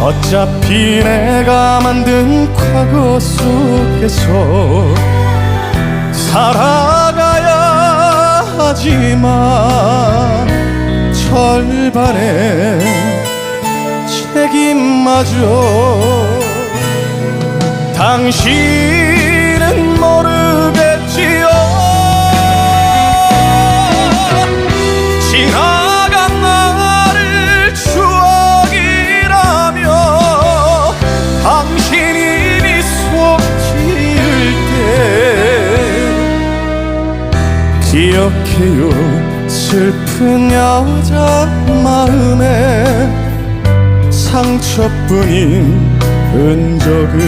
어차피 내가 만든 과거 속에서 살아가야 하지만 절반의 책임마저 당신 당신이 미소 지을 때 기억해요. 슬픈 여자 마음에 상처뿐인 흔적을